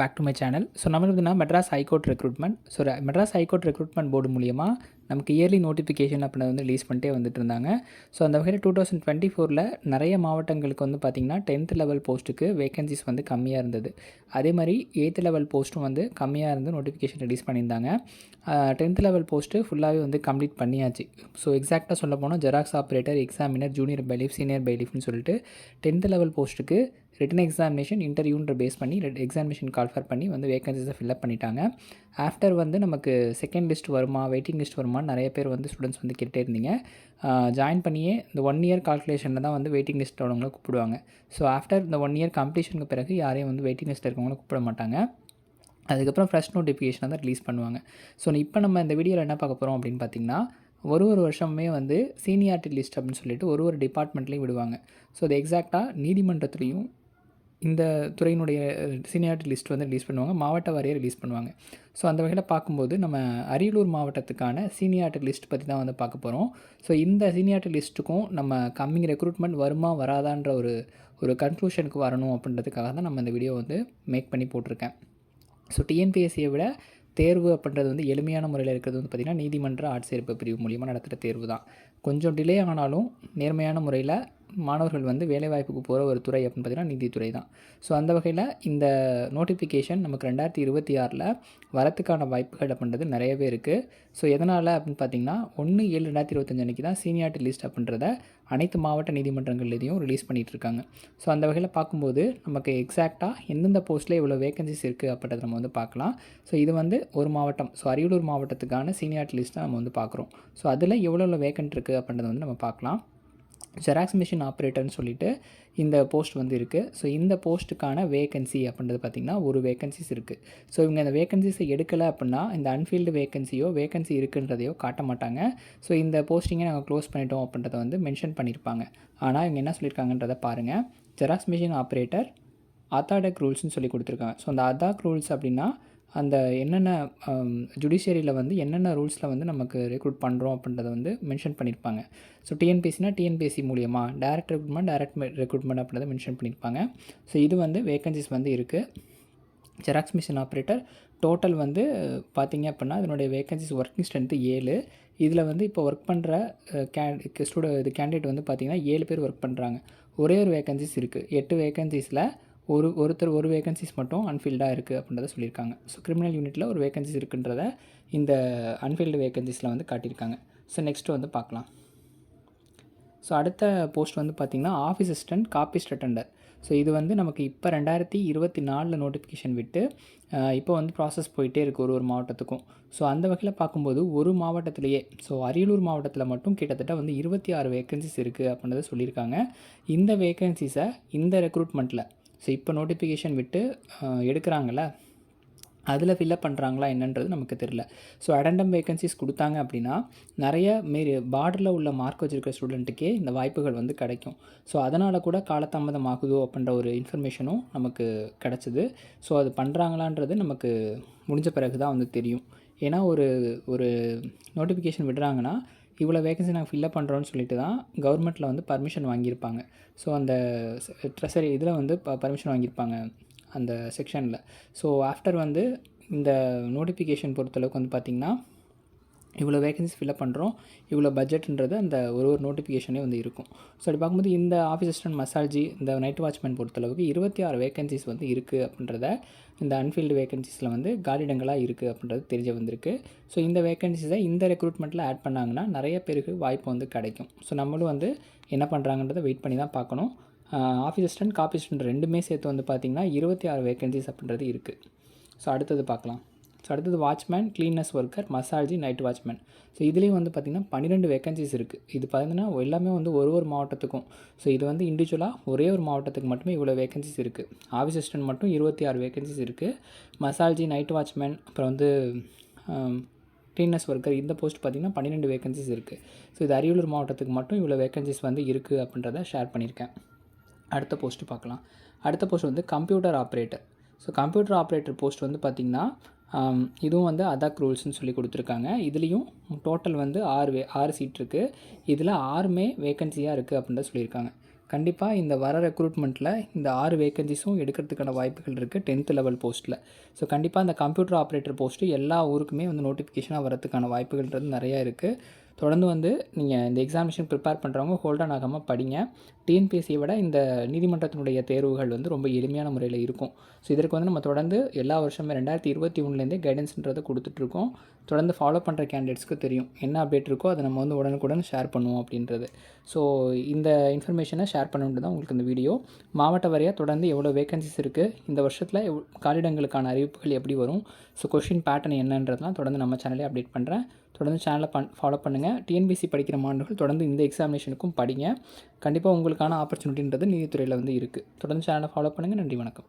Back to my channel so நம்ம பார்த்தீங்கன்னா Madras high court recruitment so Madras high court recruitment board மூலியமாக நமக்கு yearly notification அப்படின்னு வந்து ரிலீஸ் பண்ணிட்டே வந்துட்டு இருந்தாங்க. ஸோ அந்த வகையில் டூ தௌசண்ட் டுவெண்ட்டி ஃபோரில் நிறைய மாவட்டங்களுக்கு வந்து பார்த்திங்கன்னா டென்த் லெவல் போஸ்ட்டுக்கு வேகன்சிஸ் வந்து கம்மியாக இருந்தது. அதே மாதிரி எயித்து லெவல் போஸ்ட்டும் வந்து கம்மியாக இருந்து நோட்டிஃபிகேஷன் ரிலீஸ் பண்ணியிருந்தாங்க. டென்த் லெவல் போஸ்ட்டு ஃபுல்லாகவே வந்து கம்ப்ளீட் பண்ணியாச்சு. ஸோ எக்ஸாக்டாக சொல்ல போனால் xerox operator examiner junior bailiff senior பைலிஃப்னு சொல்லிட்டு டென்த் லெவல் போஸ்ட்டுக்கு ரிட்டன் எக்ஸாமினேஷன் இன்டர்வியூன்ற பேஸ் பண்ணி எக்ஸாமினேஷன் கால்ஃபர் பண்ணி வந்து வேகன்சிஸை ஃபில்அப் பண்ணிட்டாங்க. ஆஃப்டர் வந்து நமக்கு செகண்ட் லிஸ்ட் வருமா வெயிட்டிங் லிஸ்ட் வருமான்னு நிறைய பேர் வந்து ஸ்டூடெண்ட்ஸ் வந்து கேட்டே இருந்தீங்க. ஜாயின் பண்ணியே இந்த ஒன் இயர் கால்குலேஷனில் தான் வந்து வெயிட்டிங் லிஸ்ட் உள்ளவங்களை கூப்பிடுவாங்க. ஸோ ஆஃப்டர் இந்த ஒன் இயர் கம்ப்ளீஷனுக்கு பிறகு யாரையும் வந்து வெயிட்டிங் லிஸ்ட்டில் இருக்கவங்கள கூப்பிட மாட்டாங்க. அதுக்கப்புறம் ஃப்ரெஷ் நோட்டிஃபிகேஷனை தான் ரிலீஸ் பண்ணுவாங்க. ஸோ இப்போ நம்ம இந்த வீடியோவில் என்ன பார்க்க போகிறோம் அப்படின்னு பார்த்தீங்கன்னா ஒரு ஒரு வருஷமே வந்து சீனியாரிட்டி லிஸ்ட் அப்படின்னு சொல்லிட்டு ஒரு ஒரு டிபார்ட்மெண்ட்லேயும் விடுவாங்க. ஸோ அது எக்ஸாக்டாக நீதிமன்றத்துலேயும் இந்த துறையினுடைய சீனியாரிட்டி லிஸ்ட் வந்து ரிலீஸ் பண்ணுவாங்க மாவட்ட வாரியாக ரிலீஸ் பண்ணுவாங்க. ஸோ அந்த வகையில் பார்க்கும்போது நம்ம அரியலூர் மாவட்டத்துக்கான சீனியாரிட்டி லிஸ்ட் பற்றி தான் வந்து பார்க்க போகிறோம் ஸோ இந்த சீனியாரிட்டி லிஸ்ட்டுக்கும் நம்ம கம்மிங் ரெக்ரூட்மெண்ட் வருமா வராதான்ற ஒரு ஒரு கன்க்ளூஷனுக்கு வரணும் அப்படின்றதுக்காக தான் நம்ம இந்த வீடியோ வந்து மேக் பண்ணி போட்டிருக்கேன். ஸோ டிஎன்பிஎஸ்சியை விட தேர்வு அப்படின்றது வந்து எளிமையான முறையில் இருக்கிறது வந்து பார்த்திங்கன்னா நீதிமன்ற ஆட்சேர்ப்பு பிரிவு மூலியமாக நடத்துகிற தேர்வு தான். கொஞ்சம் டிலே ஆனாலும் நேர்மையான முறையில் மாணவர்கள் வந்து வேலைவாய்ப்புக்கு போகிற ஒரு துறை அப்படின்னு பார்த்திங்கன்னா நீதித்துறை தான். ஸோ அந்த வகையில் இந்த நோட்டிஃபிகேஷன் நமக்கு ரெண்டாயிரத்தி இருபத்தி ஆறில் வரத்துக்கான வாய்ப்புகள் அப்படின்றது நிறையவே இருக்குது ஸோ எதனால் அப்படின்னு பார்த்தீங்கன்னா ஒன்று ஏழு ரெண்டாயிரத்தி இருபத்தஞ்சு அன்றைக்கி தான் சீனியாரிட்டி லிஸ்ட் அப்படின்றத அனைத்து மாவட்ட நீதிமன்றங்கள்லேயும் ரிலீஸ் பண்ணிகிட்டு இருக்காங்க. ஸோ அந்த வகையில் பார்க்கும்போது நமக்கு எக்ஸாக்டாக எந்தெந்த போஸ்ட்டில் இவ்வளோ வேகன்சிஸ் இருக்குது அப்படின்றத நம்ம வந்து பார்க்கலாம். ஸோ இது வந்து ஒரு மாவட்டம். ஸோ அரியலூர் மாவட்டத்துக்கான சீனியாரிட்டி லிஸ்ட்டை நம்ம வந்து பார்க்குறோம். ஸோ அதில் எவ்வளோ வேகன்ட் இருக்குது அப்படின்றத வந்து நம்ம பார்க்கலாம். ஜெராக்ஸ் மிஷின் ஆப்ரேட்டர்னு சொல்லிட்டு இந்த போஸ்ட் வந்து இருக்குது ஸோ இந்த போஸ்ட்டுக்கான வேகன்சி அப்படின்றது பார்த்திங்கன்னா ஒரு வேகன்சிஸ் இருக்குது ஸோ இவங்க இந்த வேகன்சிஸை எடுக்கலை அப்படின்னா இந்த அன்ஃபீல்டு வேகன்சியோ வேகன்சி இருக்குன்றதையோ காட்ட மாட்டாங்க. ஸோ இந்த போஸ்டிங்கை நாங்கள் க்ளோஸ் பண்ணிட்டோம் அப்படின்றத வந்து மென்ஷன் பண்ணியிருப்பாங்க ஆனால் இவங்க என்ன சொல்லியிருக்காங்கன்றதை பாருங்கள் ஜெராக்ஸ் மிஷின் ஆப்ரேட்டர் அத்தாடக் ரூல்ஸ்னு சொல்லி கொடுத்துருக்காங்க. ஸோ அந்த அதாக் ரூல்ஸ் அப்படின்னா அந்த என்னென்ன ஜுடிஷியரியில் வந்து என்னென்ன ரூல்ஸில் வந்து நமக்கு ரெக்ரூட் பண்ணுறோம் அப்படின்றத வந்து மென்ஷன் பண்ணியிருப்பாங்க ஸோ டிஎன்பிசினா டிஎன்பிஎஸ்சி மூலியமாக டேரக்ட் ரெக்ரூட்மெண்ட் டேரக்ட் ரெக்ரூட்மெண்ட் அப்படின்றத மென்ஷன் பண்ணியிருப்பாங்க ஸோ இது வந்து வேகன்சிஸ் வந்து இருக்குது ஜெராக்ஸ் மிஷின் ஆப்ரேட்டர் டோட்டல் வந்து பார்த்திங்க அப்படின்னா அதனுடைய வேகன்சிஸ் ஒர்க்கிங் ஸ்ட்ரென்த்து ஏழு. இதில் வந்து இப்போ ஒர்க் பண்ணுற கே ஸ்டூட இது கேண்டிடேட் வந்து பார்த்திங்கன்னா ஏழு பேர் ஒர்க் பண்ணுறாங்க ஒரே ஒரு வேகன்சிஸ் இருக்குது எட்டு வேகன்சிஸில் ஒரு ஒருத்தர் ஒரு வேகன்சிஸ் மட்டும் அன்ஃபீல்டாக இருக்குது அப்படின்றத சொல்லியிருக்காங்க. ஸோ கிரிமினல் யூனிட்டில் ஒரு வேகன்சிஸ் இருக்குன்றத இந்த அன்ஃபீல்டு வேகன்சிஸில் வந்து காட்டியிருக்காங்க. ஸோ நெக்ஸ்ட்டு வந்து பார்க்கலாம். ஸோ அடுத்த போஸ்ட் வந்து பார்த்திங்கன்னா office assistant copyist attender so இது வந்து நமக்கு இப்போ ரெண்டாயிரத்தி இருபத்தி நாலில் நோட்டிஃபிகேஷன் விட்டு இப்போ வந்து ப்ராசஸ் போயிட்டே இருக்குது ஒரு ஒரு மாவட்டத்துக்கும். ஸோ அந்த வகையில் பார்க்கும்போது ஒரு மாவட்டத்திலேயே ஸோ அரியலூர் மாவட்டத்தில் மட்டும் கிட்டத்தட்ட வந்து இருபத்தி ஆறு வேகன்சிஸ் இருக்குது அப்படின்றத சொல்லியிருக்காங்க. இந்த வேகன்சிஸை இந்த ரெக்ரூட்மெண்ட்டில் ஸோ இப்போ நோட்டிஃபிகேஷன் விட்டு எடுக்கிறாங்கள அதில் ஃபில்லப் பண்ணுறாங்களா என்னன்றது நமக்கு தெரில ஸோ அடண்டம் வேகன்சிஸ் கொடுத்தாங்க அப்படின்னா நிறைய மாரி பார்டரில் உள்ள மார்க் வச்சுருக்கிற ஸ்டூடெண்ட்டுக்கே இந்த வாய்ப்புகள் வந்து கிடைக்கும். ஸோ அதனால் கூட காலதாமதம் ஆகுதோ அப்படின்ற ஒரு இன்ஃபர்மேஷனும் நமக்கு கிடச்சிது. ஸோ அது பண்ணுறாங்களான்றது நமக்கு முடிஞ்ச பிறகு தான் வந்து தெரியும். ஏன்னா ஒரு ஒரு நோட்டிஃபிகேஷன் விடுறாங்கன்னா இவ்வளோ வேகன்சி நாங்கள் ஃபில்லப் பண்ணுறோன்னு சொல்லிட்டு தான் கவர்மெண்ட்டில் வந்து பர்மிஷன் வாங்கியிருப்பாங்க. ஸோ அந்த ட்ரெஸரி இதில் வந்து ப பர்மிஷன் வாங்கியிருப்பாங்க அந்த செக்ஷனில் ஸோ ஆஃப்டர் வந்து இந்த நோட்டிஃபிகேஷன் பொறுத்தளவுக்கு வந்து பார்த்திங்கன்னா இவ்வளோ வேகன்சிஸ் ஃபில்அப் பண்ணுறோம் இவ்வளோ பட்ஜெட்ன்றது அந்த ஒரு ஒரு நோட்டிஃபிகேஷனே வந்து இருக்கும். ஸோ அப்படி பார்க்கும்போது இந்த ஆஃபீஸ் அசிஸ்டன்ட் மசாஜி இந்த நைட் வாட்ச்மேன் பொறுத்தளவுக்கு இருபத்தி ஆறு வேகன்சிஸ் வந்து இருக்குது அப்படின்றத இந்த அன்ஃபீல்டு வேகன்சிஸில் வந்து காலிடங்களாக இருக்குது அப்படின்றது தெரிய வந்திருக்கு. ஸோ இந்த வேகன்சிஸை இந்த ரெக்ரூட்மெண்ட்டில் ஆட் பண்ணாங்கன்னா நிறைய பேருக்கு வாய்ப்பு வந்து கிடைக்கும். ஸோ நம்மளும் வந்து என்ன பண்ணுறாங்கன்றதை வெயிட் பண்ணி தான் பார்க்கணும். ஆஃபீஸ் அசிஸ்டன்ட் காப்பி அசிஸ்டன்ட் ரெண்டுமே சேர்த்து வந்து பார்த்திங்கன்னா இருபத்தி ஆறு வேகன்சிஸ் அப்படின்றது இருக்குது ஸோ அடுத்தது பார்க்கலாம். ஸோ அடுத்தது வாட்ச்மேன் க்ளீனஸ் ஒர்க்கர் மசாஜி நைட் வாட்ச்மேன் ஸோ இதுலேயும் வந்து பார்த்திங்கன்னா பன்னிரெண்டு வேகன்சிஸ் இருக்குது இது பார்த்திங்கன்னா எல்லாமே வந்து ஒரு ஒரு மாவட்டத்துக்கும். ஸோ இது வந்து இண்டிவிஜுவலாக ஒரே ஒரு மாவட்டத்துக்கு மட்டுமே இவ்வளோ வேகன்சிஸ் இருக்குது ஆஃபீஸ் அசிஸ்டன்ட் மட்டும் இருபத்தி ஆறு வேகன்சிஸ் இருக்குது மசால்ஜி நைட் வாட்ச்மேன் அப்புறம் வந்து um, க்ளீனஸ் ஒர்க்கர் இந்த போஸ்ட் பார்த்திங்கன்னா பன்னிரெண்டு வேகன்சிஸ் இருக்குது ஸோ இது அரியலூர் மாவட்டத்துக்கு மட்டும் இவ்வளோ வேகன்சிஸ் வந்து இருக்குது அப்படின்றத ஷேர் பண்ணியிருக்கேன் அடுத்த போஸ்ட்டு பார்க்கலாம். அடுத்த போஸ்ட் வந்து computer operator so computer operator post வந்து பார்த்திங்கன்னா இதுவும் வந்து அதாக் ரூல்ஸ்னு சொல்லி கொடுத்துருக்காங்க. இதுலேயும் டோட்டல் வந்து ஆறு வே ஆறு சீட் இருக்குது இதில் ஆறுமே வேக்கன்சியாக இருக்குது அப்படின்றத சொல்லியிருக்காங்க. கண்டிப்பாக இந்த வர ரெக்ரூட்மெண்ட்டில் இந்த ஆறு வேகன்சிஸும் எடுக்கிறதுக்கான வாய்ப்புகள் இருக்குது டென்த்து லெவல் போஸ்ட்டில் ஸோ கண்டிப்பாக இந்த கம்ப்யூட்டர் ஆப்ரேட்டர் போஸ்ட்டு எல்லா ஊருக்குமே வந்து நோட்டிஃபிகேஷனாக வரதுக்கான வாய்ப்புகள்ன்றது நிறையா இருக்குது தொடர்ந்து வந்து நீங்கள் இந்த எக்ஸாமினேஷன் ப்ரிப்பேர் பண்ணுறவங்க ஹோல்டான் ஆகாமல் படிங்க. டிஎன்பிஎஸ்சியை விட இந்த நீதிமன்றத்தினுடைய தேர்வுகள் வந்து ரொம்ப எளிமையான முறையில் இருக்கும். ஸோ இதற்கு வந்து நம்ம தொடர்ந்து எல்லா வருஷமே ரெண்டாயிரத்தி இருபத்தி ஒன்றுலேருந்தே கைடன்ஸ்ன்றதை கொடுத்துட்ருக்கோம். தொடர்ந்து ஃபாலோ பண்ணுற கேண்டிடேட்ஸ்க்கு தெரியும். என்ன அப்டேட் இருக்கோ அதை நம்ம வந்து உடனுக்குடன் ஷேர் பண்ணுவோம் அப்படின்றது. ஸோ இந்த இன்ஃபர்மேஷனை ஷேர் பண்ணிட்டு தான் உங்களுக்கு இந்த வீடியோ மாவட்ட வாரியாக தொடர்ந்து எவ்வளோ வேகன்சிஸ் இருக்குது இந்த வருஷத்தில் எவ் காலிடங்களுக்கான அறிவிப்புகள் எப்படி வரும்? ஸோ கொஷின் பேட்டர்ன் என்னன்றதெல்லாம் தொடர்ந்து நம்ம சேனலே அப்டேட் பண்ணுறேன் தொடர்ந்து சேனலை பண் ஃபாலோ பண்ணுங்கள் டிஎன்பிசி படிக்கிற மாணவர்கள் தொடர்ந்து இந்த எக்ஸாமினேஷனுக்கும் படிங்க. கண்டிப்பாக உங்களுக்கான ஆப்பர்ச்சுனிட்டின்றது நீதித்துறையில் வந்து இருக்குது தொடர்ந்து சேனலை ஃபாலோ பண்ணுங்கள் நன்றி வணக்கம்.